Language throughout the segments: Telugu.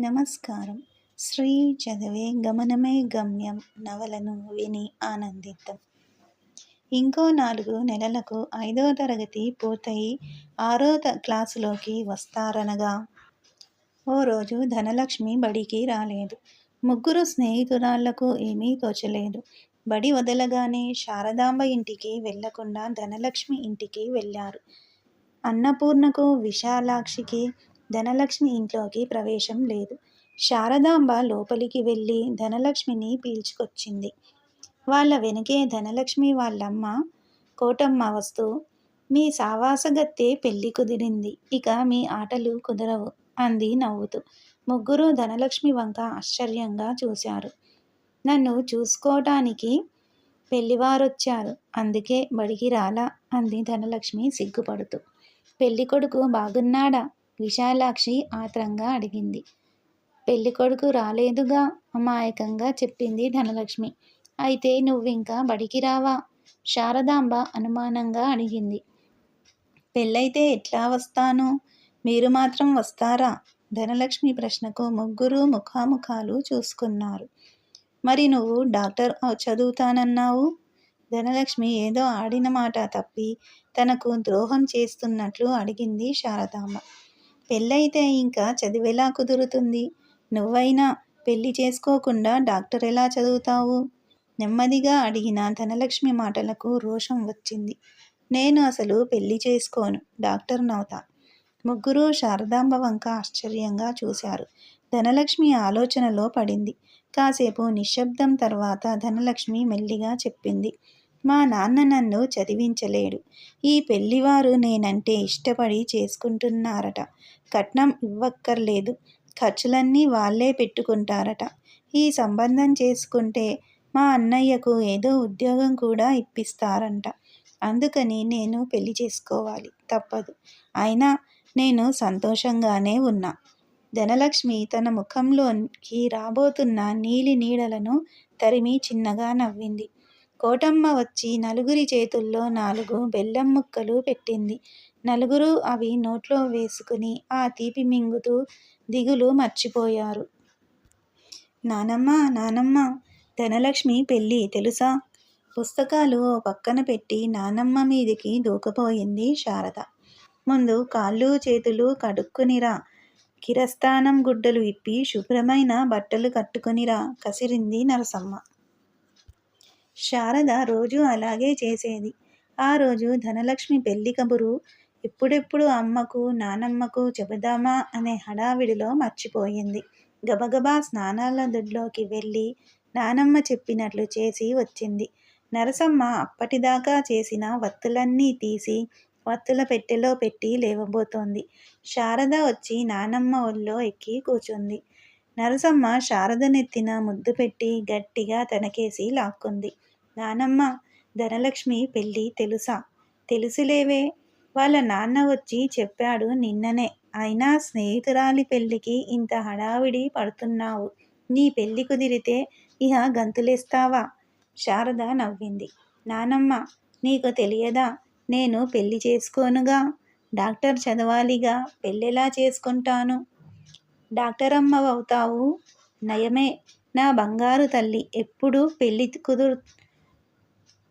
నమస్కారం. శ్రీ చదివే గమనమే గమ్యం నవలను విని ఆనందిద్దాం. ఇంకో నాలుగు నెలలకు ఐదో తరగతి పూర్తయి ఆరో త క్లాసులోకి వస్తారనగా ఓ రోజు ధనలక్ష్మి బడికి రాలేదు. ముగ్గురు స్నేహితురాళ్ళకు ఏమీ తోచలేదు. బడి వదలగానే శారదాంబ ఇంటికి వెళ్ళకుండా ధనలక్ష్మి ఇంటికి వెళ్ళారు. అన్నపూర్ణకు విశాలాక్షికి ధనలక్ష్మి ఇంట్లోకి ప్రవేశం లేదు. శారదాంబ లోపలికి వెళ్ళి ధనలక్ష్మిని పీల్చుకొచ్చింది. వాళ్ళ వెనకే ధనలక్ష్మి వాళ్ళమ్మ కోటమ్మ వస్తూ మీ సావాసగత్తే పెళ్ళి కుదిరింది. ఇక మీ ఆటలు కుదరవు అంది నవ్వుతూ. ముగ్గురు ధనలక్ష్మి వంక ఆశ్చర్యంగా చూశారు. నన్ను చూసుకోవటానికి పెళ్ళివారొచ్చారు. అందుకే బడికి రాలా అంది ధనలక్ష్మి సిగ్గుపడుతూ. పెళ్ళికొడుకు బాగున్నాడా? విశాలాక్షి ఆత్రంగా అడిగింది. పెళ్ళికొడుకు రాలేదుగా అమాయకంగా చెప్పింది ధనలక్ష్మి. అయితే నువ్వింకా బడికి రావా? శారదాంబ అనుమానంగా అడిగింది. పెళ్ళైతే ఎట్లా వస్తాను? మీరు మాత్రం వస్తారా? ధనలక్ష్మి ప్రశ్నకు ముగ్గురు ముఖాముఖాలు చూసుకున్నారు. మరి నువ్వు డాక్టర్ చదువుతానన్నావు? ధనలక్ష్మి ఏదో ఆడిన మాట తప్పి తనకు ద్రోహం చేస్తున్నట్లు అడిగింది శారదాంబ. పెళ్ళైతే ఇంకా చదివేలా కుదురుతుంది. నువ్వైనా పెళ్ళి చేసుకోకుండా డాక్టర్ ఎలా చదువుతావు? నెమ్మదిగా అడిగిన ధనలక్ష్మి మాటలకు రోషం వచ్చింది. నేను అసలు పెళ్ళి చేసుకోను డాక్టర్ నవ్వుతా. ముగ్గురు శారదాంబ వంక ఆశ్చర్యంగా చూశారు. ధనలక్ష్మి ఆలోచనలో పడింది. కాసేపు నిశ్శబ్దం తర్వాత ధనలక్ష్మి మెల్లిగా చెప్పింది. మా నాన్న నన్ను చదివించలేడు. ఈ పెళ్ళివారు నేనంటే ఇష్టపడి చేసుకుంటున్నారట. కట్నం ఇవ్వక్కర్లేదు. ఖర్చులన్నీ వాళ్ళే పెట్టుకుంటారట. ఈ సంబంధం చేసుకుంటే మా అన్నయ్యకు ఏదో ఉద్యోగం కూడా ఇప్పిస్తారంట. అందుకని నేను పెళ్ళి చేసుకోవాలి. తప్పదు. అయినా నేను సంతోషంగానే ఉన్నా. ధనలక్ష్మి తన ముఖంలోకి రాబోతున్న నీలి నీడలను తరిమి చిన్నగా నవ్వింది. కోటమ్మ వచ్చి నలుగురి చేతుల్లో నాలుగు బెల్లం ముక్కలు పెట్టింది. నలుగురు అవి నోట్లో వేసుకుని ఆ తీపి మింగుతూ దిగులు మర్చిపోయారు. నానమ్మ నానమ్మ ధనలక్ష్మి పెళ్ళి తెలుసా? పుస్తకాలు ఓ పక్కన పెట్టి నానమ్మ మీదికి దూకపోయింది శారద. ముందు కాళ్ళు చేతులు కడుక్కునిరా కిరస్థానం గుడ్డలు ఇప్పి శుభ్రమైన బట్టలు కట్టుకునిరా కసిరింది నరసమ్మ. శారద రోజు అలాగే చేసేది. ఆ రోజు ధనలక్ష్మి పెళ్ళి కబురు ఎప్పుడెప్పుడు అమ్మకు నానమ్మకు చెబుదామా అనే హడావిడిలో మర్చిపోయింది. గబగబా స్నానాల దొడ్లోకి వెళ్ళి నానమ్మ చెప్పినట్లు చేసి వచ్చింది. నరసమ్మ అప్పటిదాకా చేసిన వత్తులన్నీ తీసి వత్తుల పెట్టెలో పెట్టి లేవబోతోంది. శారద వచ్చి నానమ్మ ఒళ్ళో ఎక్కి కూర్చుంది నరసమ్మ శారద నెత్తిన ముద్దు పెట్టి గట్టిగా తనకేసి లాక్కుంది. నానమ్మ ధనలక్ష్మి పెళ్ళి తెలుసా? తెలుసులేవే వాళ్ళ నాన్న వచ్చి చెప్పాడు నిన్ననే అయినా స్నేహితురాలి పెళ్ళికి ఇంత హడావిడి పడుతున్నావు. నీ పెళ్ళి కుదిరితే ఇహ గంతులేస్తావా? శారద నవ్వింది. నానమ్మ నీకు తెలియదా? నేను పెళ్ళి చేసుకోనుగా. డాక్టర్ చదవాలిగా. పెళ్ళెలా చేసుకుంటాను? డాక్టర్ అమ్మ అవుతావు నయమే. నా బంగారు తల్లి ఎప్పుడు పెళ్ళి కుదురు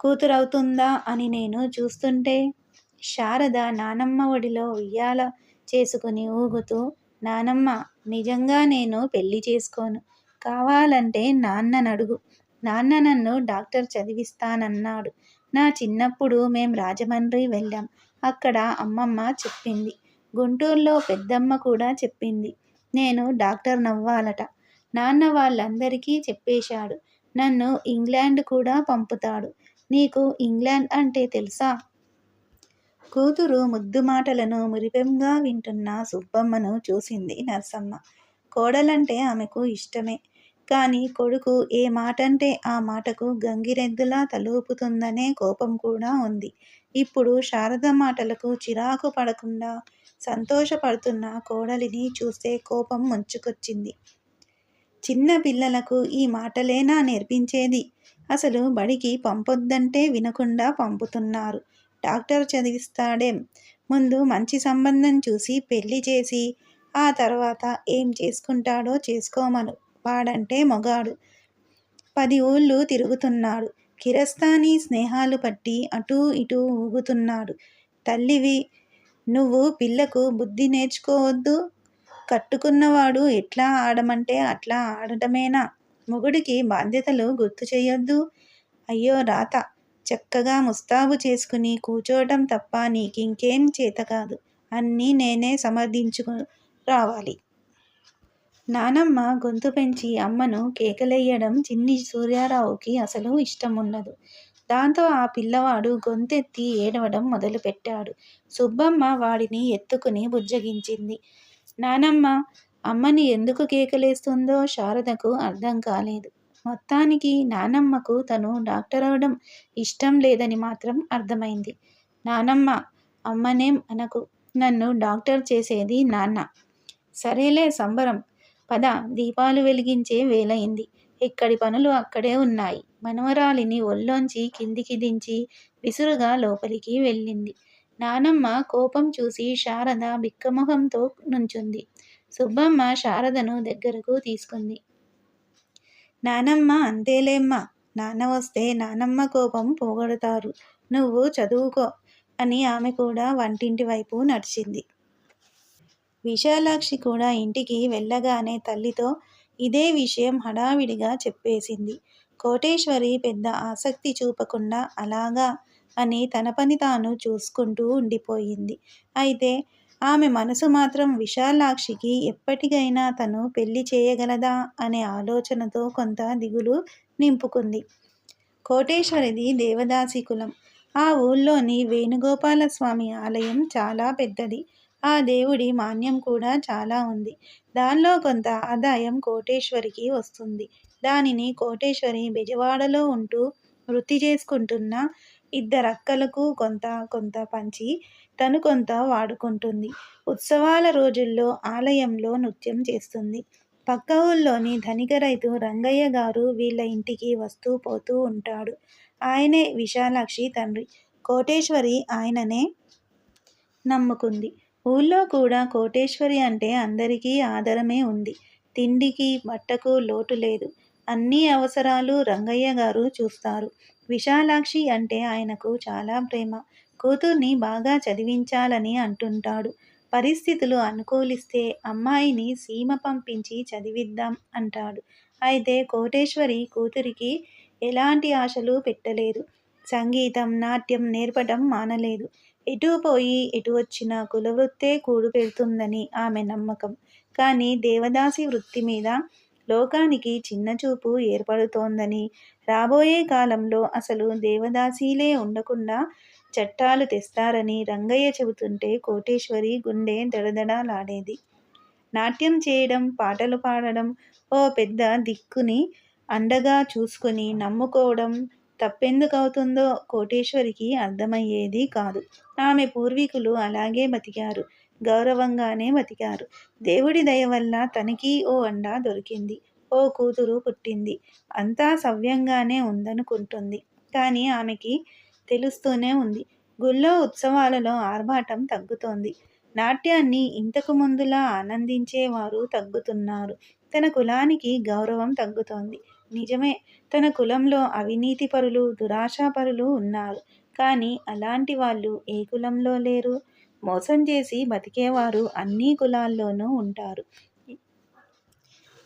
కూతురవుతుందా అని నేను చూస్తుంటే శారద నానమ్మ ఒడిలో ఉయ్యాల చేసుకుని ఊగుతూ నానమ్మ నిజంగా నేను పెళ్ళి చేసుకోను. కావాలంటే నాన్ననడుగు. నాన్న నన్ను డాక్టర్ చదివిస్తానన్నాడు. నా చిన్నప్పుడు మేం రాజమండ్రి వెళ్ళాం. అక్కడ అమ్మమ్మ చెప్పింది. గుంటూరులో పెద్దమ్మ కూడా చెప్పింది. నేను డాక్టర్ నవ్వాలట. నాన్న వాళ్ళందరికీ చెప్పేశాడు. నన్ను ఇంగ్లాండ్ కూడా పంపుతాడు. నీకు ఇంగ్లాండ్ అంటే తెలుసా? కూతురు ముద్దు మాటలను మురిపెంగా వింటున్న సుబ్బమ్మను చూసింది నర్సమ్మ. కోడలంటే ఆమెకు ఇష్టమే. కానీ కొడుకు ఏ మాటంటే ఆ మాటకు గంగిరెద్దులా తలూపుతుందనే కోపం కూడా ఉంది. ఇప్పుడు శారద మాటలకు చిరాకు పడకుండా సంతోషపడుతున్న కోడలిని చూస్తే కోపం ముంచుకొచ్చింది. చిన్న పిల్లలకు ఈ మాటలేనా నేర్పించేది? అసలు బడికి పంపొద్దంటే వినకుండా పంపుతున్నారు. డాక్టర్ చదివిస్తాడేం? ముందు మంచి సంబంధం చూసి పెళ్ళి చేసి ఆ తర్వాత ఏం చేసుకుంటాడో చేసుకోమను. వాడంటే మొగాడు. పది ఊళ్ళు తిరుగుతున్నాడు. కిరస్తాని స్నేహాలు పట్టి అటూ ఇటూ ఊగుతున్నాడు. తల్లివి నువ్వు పిల్లకు బుద్ధి నేర్చుకోవద్దు. కట్టుకున్నవాడు ఎట్లా ఆడమంటే అట్లా ఆడటమేనా? మొగుడికి బాధ్యతలు గుర్తు చేయొద్దు. అయ్యో రాత. చక్కగా ముస్తాబు చేసుకుని కూర్చోవటం తప్ప నీకింకేం చేత కాదు. అన్నీ నేనే సమర్థించుకు రావాలి. నానమ్మ గొంతు పెంచి అమ్మను కేకలేయడం చిన్ని సూర్యారావుకి అసలు ఇష్టం ఉండదు దాంతో ఆ పిల్లవాడు గొంతెత్తి ఏడవడం మొదలుపెట్టాడు. సుబ్బమ్మ వాడిని ఎత్తుకుని బుజ్జగించింది. నానమ్మ అమ్మని ఎందుకు కేకలేస్తుందో శారదకు అర్థం కాలేదు. మొత్తానికి నానమ్మకు తను డాక్టర్ అవడం ఇష్టం లేదని మాత్రం అర్థమైంది. నానమ్మ అమ్మనేం అనకు. నన్ను డాక్టర్ చేసేది నాన్న. సరేలే సంబరం. పద దీపాలు వెలిగించే వేలయింది ఇక్కడి పనులు అక్కడే ఉన్నాయి. మనవరాలిని ఒళ్ళోంచి కిందికి దించి విసురుగా లోపలికి వెళ్ళింది. నానమ్మ కోపం చూసి శారద బిక్కమొహంతో నుంచుంది. సుబ్బమ్మ శారదను దగ్గరకు తీసుకుంది. నానమ్మ అంతేలేమ్మా. నాన్న వస్తే నానమ్మ కోపం పోగొడతారు. నువ్వు చదువుకో అని ఆమె కూడా వంటింటి వైపు నడిచింది. విశాలాక్షి కూడా ఇంటికి వెళ్ళగానే తల్లితో ఇదే విషయం హడావిడిగా చెప్పేసింది. కోటేశ్వరి పెద్ద ఆసక్తి చూపకుండా అలాగా అని తన పని తాను చూసుకుంటూ ఉండిపోయింది. అయితే ఆమె మనసు మాత్రం విశాలాక్షికి ఎప్పటికైనా తను పెళ్ళి చేయగలదా అనే ఆలోచనతో కొంత దిగులు నింపుకుంది. కోటేశ్వరిది దేవదాసి కులం. ఆ ఊళ్ళోని వేణుగోపాలస్వామి ఆలయం చాలా పెద్దది. ఆ దేవుడి మాన్యం కూడా చాలా ఉంది. దానిలో కొంత ఆదాయం కోటేశ్వరికి వస్తుంది. దానిని కోటేశ్వరి బెజవాడలో ఉంటూ వృత్తి చేసుకుంటున్న ఇద్దరక్కలకు కొంత కొంత పంచి తను కొంత వాడుకుంటుంది. ఉత్సవాల రోజుల్లో ఆలయంలో నృత్యం చేస్తుంది. పక్క ఊళ్ళోని ధనిక రైతు రంగయ్య గారు వీళ్ళ ఇంటికి వస్తూ పోతూ ఉంటాడు. ఆయనే విశాలాక్షి తండ్రి. కోటేశ్వరి ఆయననే నమ్ముకుంది. ఊళ్ళో కూడా కోటేశ్వరి అంటే అందరికీ ఆదరమే ఉంది. తిండికి బట్టకు లోటు లేదు. అన్ని అవసరాలు రంగయ్య గారు చూస్తారు. విశాలాక్షి అంటే ఆయనకు చాలా ప్రేమ. కూతుర్ని బాగా చదివించాలని అంటుంటాడు. పరిస్థితులు అనుకూలిస్తే అమ్మాయిని సీమ పంపించి చదివిద్దాం అంటాడు. అయితే కోటేశ్వరి కూతురికి ఎలాంటి ఆశలు పెట్టలేదు. సంగీతం నాట్యం నేర్పడం మానలేదు. ఎటు పోయి ఎటు వచ్చిన కులవృత్తే కూడు పెడుతుందని ఆమె నమ్మకం. కానీ దేవదాసి వృత్తి మీద లోకానికి చిన్నచూపు ఏర్పడుతోందని రాబోయే కాలంలో అసలు దేవదాసీలే ఉండకుండా చట్టాలు తెస్తారని రంగయ్య చెబుతుంటే కోటేశ్వరి గుండె దడదడలాడేది. నాట్యం చేయడం పాటలు పాడడం ఓ పెద్ద దిక్కుని అండగా చూసుకుని నమ్ముకోవడం తప్పెందుకవుతుందో కోటేశ్వరికి అర్థమయ్యేది కాదు. ఆమె పూర్వీకులు అలాగే బతికారు గౌరవంగానే బతికారు. దేవుడి దయ వల్ల తనకి ఓ అండ దొరికింది ఓ కూతురు పుట్టింది. అంతా సవ్యంగానే ఉందనుకుంటుంది. కానీ ఆమెకి తెలుస్తూనే ఉంది. గుళ్ళో ఉత్సవాలలో ఆర్భాటం తగ్గుతోంది. నాట్యాన్ని ఇంతకు ముందులా ఆనందించేవారు తగ్గుతున్నారు. తన కులానికి గౌరవం తగ్గుతోంది. నిజమే తన కులంలో అవినీతి పరులు దురాశాపరులు ఉన్నారు. కానీ అలాంటి వాళ్ళు ఏ కులంలో లేరు? మోసం చేసి బతికేవారు అన్ని కులాల్లోనూ ఉంటారు.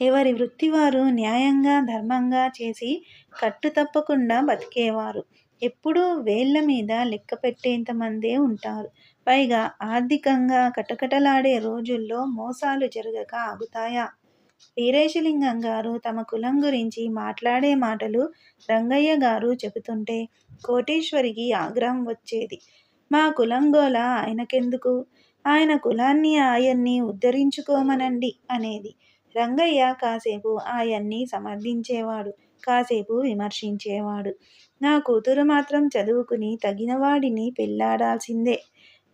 ఎవరి వృత్తి వారు న్యాయంగా ధర్మంగా చేసి కట్టు తప్పకుండా బతికేవారు. ఎప్పుడూ వేళ్ళ మీద లెక్క పెట్టేంతమందే ఉంటారు. పైగా ఆర్థికంగా కటకటలాడే రోజుల్లో మోసాలు జరగక ఆగుతాయా? వీరేశలింగం గారు తమ కులం గురించి మాట్లాడే మాటలు రంగయ్య గారు చెబుతుంటే కోటేశ్వరికి ఆగ్రహం వచ్చేది. మా కులంగోల ఆయనకెందుకు? ఆయన కులాన్ని ఆయన్ని ఉద్ధరించుకోమనండి అనేది. రంగయ్య కాసేపు ఆయన్ని సమర్థించేవాడు కాసేపు విమర్శించేవాడు. నా కూతురు మాత్రం చదువుకుని తగినవాడిని పెళ్ళాడాల్సిందే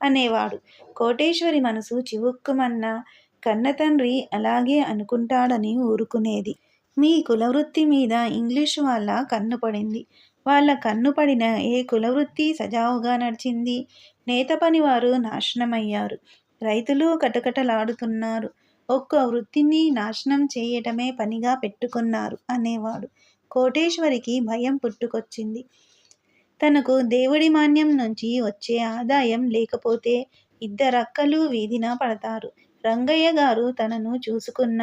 అనేవాడు. కోటేశ్వరి మనసు చివుక్కుమన్న కన్నతండ్రి అలాగే అనుకుంటాడని ఊరుకునేది. మీ కులవృత్తి మీద ఇంగ్లీషు వాళ్ళ కన్ను పడింది. వాళ్ళ కన్ను పడిన ఏ కులవృత్తి సజావుగా నడిచింది? నేత పనివారు నాశనమయ్యారు. రైతులు కటకటలాడుతున్నారు. ఒక్క వృత్తిని నాశనం చేయటమే పనిగా పెట్టుకున్నారు అనేవాడు. కోటేశ్వరికి భయం పుట్టుకొచ్చింది. తనకు దేవుడి మాన్యం నుంచి వచ్చే ఆదాయం లేకపోతే ఇద్దరక్కలు వీధిన పడతారు. రంగయ్య గారు తనను చూసుకున్న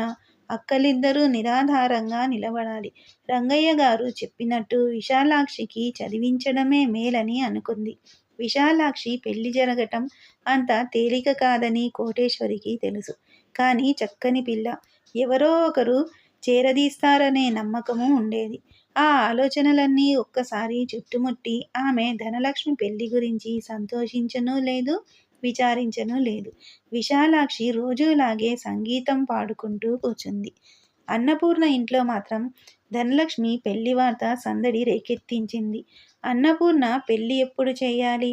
అక్కలిద్దరూ నిరాధారంగా నిలబడాలి. రంగయ్య గారు చెప్పినట్టు విశాలాక్షికి చదివించడమే మేలని అనుకుంది. విశాలాక్షి పెళ్ళి జరగటం అంత తేలిక కాదని కోటేశ్వరికి తెలుసు. కానీ చక్కని పిల్ల. ఎవరో ఒకరు చేరదీస్తారనే నమ్మకము ఉండేది. ఆ ఆలోచనలన్నీ ఒక్కసారి చుట్టుముట్టి ఆమె ధనలక్ష్మి పెళ్ళి గురించి సంతోషించనూ లేదు విచారించనూ లేదు. విశాలాక్షి రోజులాగే సంగీతం పాడుకుంటూ కూర్చుంది అన్నపూర్ణ ఇంట్లో మాత్రం ధనలక్ష్మి పెళ్ళి వార్త సందడి రేకెత్తించింది. అన్నపూర్ణ పెళ్ళి ఎప్పుడు చేయాలి?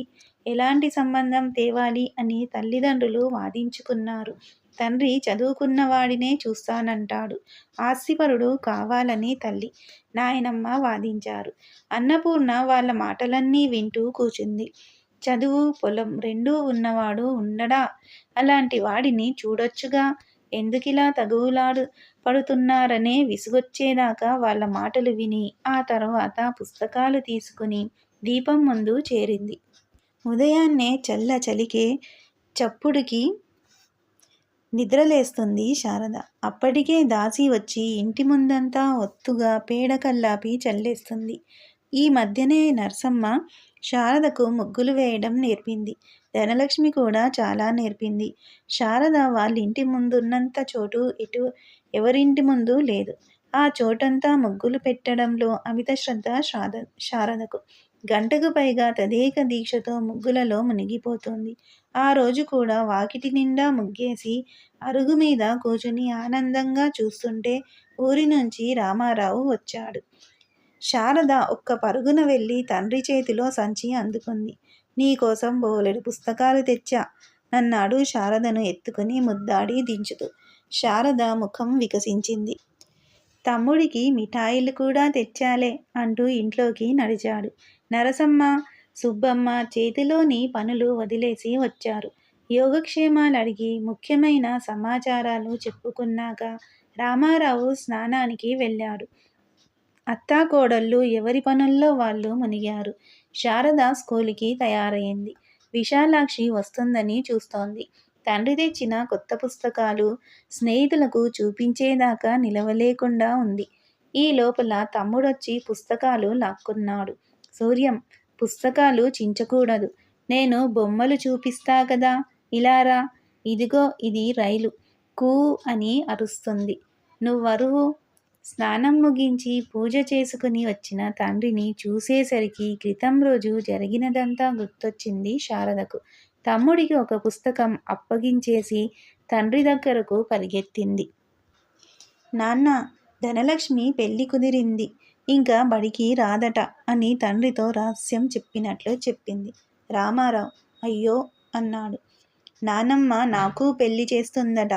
ఎలాంటి సంబంధం తేవాలి అని తల్లిదండ్రులు వాదించుకున్నారు. తండ్రి చదువుకున్న వాడినే చూస్తానంటాడు. ఆస్తిపరుడు కావాలని తల్లి నాయనమ్మ వాదించారు. అన్నపూర్ణ వాళ్ళ మాటలన్నీ వింటూ కూచుంది. చదువు పొలం రెండూ ఉన్నవాడు ఉండడా? అలాంటి వాడిని చూడొచ్చుగా. ఎందుకిలా తగువులాడు పడుతున్నారనే విసుగొచ్చేదాకా వాళ్ళ మాటలు విని ఆ తర్వాత పుస్తకాలు తీసుకుని దీపం ముందు చేరింది. ఉదయాన్నే చల్ల చలికే చప్పుడుకి నిద్రలేస్తుంది శారద. అప్పటికే దాసి వచ్చి ఇంటి ముందంతా ఒత్తుగా పేడకల్లాపి చల్లేస్తుంది. ఈ మధ్యనే నర్సమ్మ శారదకు ముగ్గులు వేయడం నేర్పింది. ధనలక్ష్మి కూడా చాలా నేర్పింది. శారద వాళ్ళ ఇంటి ముందున్నంత చోటు ఇటు ఎవరింటి ముందు లేదు. ఆ చోటంతా ముగ్గులు పెట్టడంలో అమిత శ్రద్ధ శారద శారదకు. గంటకు పైగా తదేక దీక్షతో ముగ్గులలో మునిగిపోతుంది. ఆ రోజు కూడా వాకిటి నిండా ముగ్గేసి అరుగు మీద కూర్చుని ఆనందంగా చూస్తుంటే ఊరి నుంచి రామారావు వచ్చాడు. శారద ఒక్క పరుగున వెళ్ళి తండ్రి చేతిలో సంచి అందుకుంది. నీకోసం బోలెడు పుస్తకాలు తెచ్చా నన్నాడు శారదను ఎత్తుకుని ముద్దాడి దించుతూ. శారద ముఖం వికసించింది. తమ్ముడికి మిఠాయిలు కూడా తెచ్చాలే అంటూ ఇంట్లోకి నడిచాడు. నరసమ్మ సుబ్బమ్మ చేతిలోని పనులు వదిలేసి వచ్చారు. యోగక్షేమాలు అడిగి ముఖ్యమైన సమాచారాలు చెప్పుకున్నాక రామారావు స్నానానికి వెళ్ళాడు. అత్తాకోడళ్ళు ఎవరి పనుల్లో వాళ్ళు మునిగారు. శారద స్కూలుకి తయారైంది. విశాలాక్షి వస్తుందని చూస్తోంది. తండ్రి తెచ్చిన కొత్త పుస్తకాలు స్నేహితులకు చూపించేదాకా నిలవలేకుండా ఉంది. ఈ లోపల తమ్ముడొచ్చి పుస్తకాలు లాక్కున్నాడు. సూర్యం. పుస్తకాలు చించకూడదు. నేను బొమ్మలు చూపిస్తా కదా. ఇలారా ఇదిగో ఇది రైలు. కూ అని అరుస్తుంది. నువ్వరువు. స్నానం ముగించి పూజ చేసుకుని వచ్చిన తండ్రిని చూసేసరికి క్రితం రోజు జరిగినదంతా గుర్తొచ్చింది శారదకు. తమ్ముడికి ఒక పుస్తకం అప్పగించేసి తండ్రి దగ్గరకు పరిగెత్తింది. నాన్న ధనలక్ష్మి పెళ్ళి కుదిరింది. ఇంకా బడికి రాదట అని తండ్రితో రహస్యం చెప్పినట్లు చెప్పింది. రామారావు అయ్యో అన్నాడు. నానమ్మ నాకు పెళ్ళి చేస్తుందట.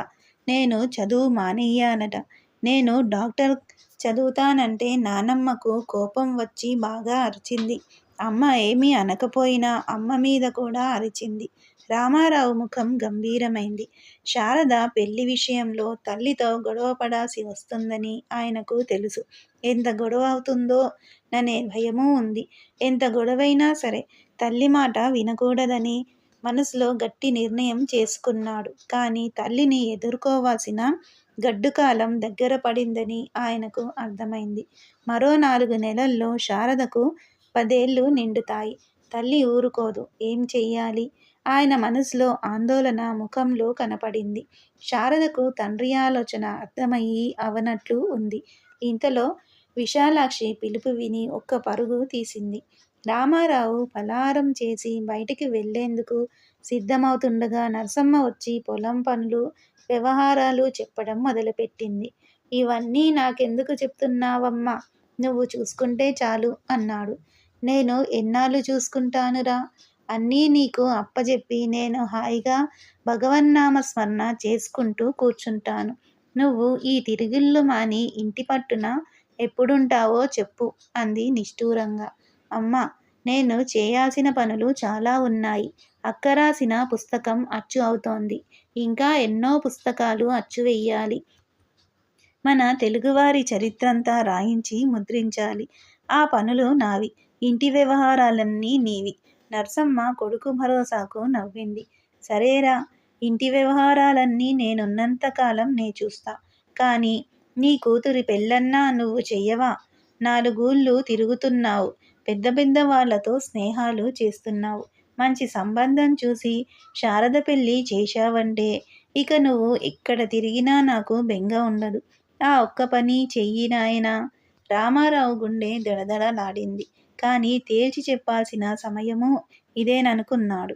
నేను చదువు మానేయ్యానట. నేను డాక్టర్ చదువుతానంటే నానమ్మకు కోపం వచ్చి బాగా అరిచింది. అమ్మ ఏమీ అనకపోయినా అమ్మ మీద కూడా అరిచింది. రామారావు ముఖం గంభీరమైంది. శారద పెళ్ళి విషయంలో తల్లితో గొడవ పడాల్సి వస్తుందని ఆయనకు తెలుసు. ఎంత గొడవ అవుతుందో ననే భయమూ ఉంది. ఎంత గొడవైనా సరే తల్లి మాట వినకూడదని మనసులో గట్టి నిర్ణయం చేసుకున్నాడు. కానీ తల్లిని ఎదుర్కోవాల్సిన గడ్డుకాలం దగ్గర పడిందని ఆయనకు అర్థమైంది. మరో నాలుగు నెలల్లో శారదకు పదేళ్ళు నిండుతాయి. తల్లి ఊరుకోదు. ఏం చెయ్యాలి? ఆయన మనసులో ఆందోళన ముఖంలో కనపడింది. శారదకు తండ్రి ఆలోచన అర్థమయ్యి అవనట్లు ఉంది. ఇంతలో విశాలాక్షి పిలుపు విని ఒక్క పరుగు తీసింది. రామారావు పలారం చేసి బయటికి వెళ్ళేందుకు సిద్ధమవుతుండగా నరసమ్మ వచ్చి పొలం పనులు వ్యవహారాలు చెప్పడం మొదలుపెట్టింది. ఇవన్నీ నాకెందుకు చెప్తున్నావమ్మా? నువ్వు చూసుకుంటే చాలు అన్నాడు. నేను ఎన్నాళ్ళు చూసుకుంటానురా? అన్నీ నీకు అప్పజెప్పి నేను హాయిగా భగవన్నామ స్మరణ చేసుకుంటూ కూర్చుంటాను. నువ్వు ఈ తిరుగుళ్ళు మాని ఇంటి పట్టున ఎప్పుడుంటావో చెప్పు అంది నిష్ఠూరంగా. అమ్మ నేను చేయాల్సిన పనులు చాలా ఉన్నాయి. అక్క రాసిన పుస్తకం అచ్చు అవుతోంది. ఇంకా ఎన్నో పుస్తకాలు అచ్చు వెయ్యాలి. మన తెలుగువారి చరిత్రంతా రాయించి ముద్రించాలి. ఆ పనులు నావి. ఇంటి వ్యవహారాలన్నీ నీవి. నర్సమ్మ కొడుకు భరోసాకు నవ్వింది. సరేరా ఇంటి వ్యవహారాలన్నీ నేనున్నంతకాలం నే చూస్తా. కానీ నీ కూతురి పెళ్ళన్నా నువ్వు చెయ్యవా? నాలుగూళ్ళు తిరుగుతున్నావు. పెద్ద పెద్ద వాళ్ళతో స్నేహాలు చేస్తున్నావు. మంచి సంబంధం చూసి శారద పెళ్ళి చేశావంటే ఇక నువ్వు ఎక్కడ తిరిగినా నాకు బెంగ ఉండదు. ఆ ఒక్క పని చెయ్యి నాయన. రామారావు గుండె దడదడలాడింది. కానీ తేల్చి చెప్పాల్సిన సమయము ఇదేననుకున్నాడు.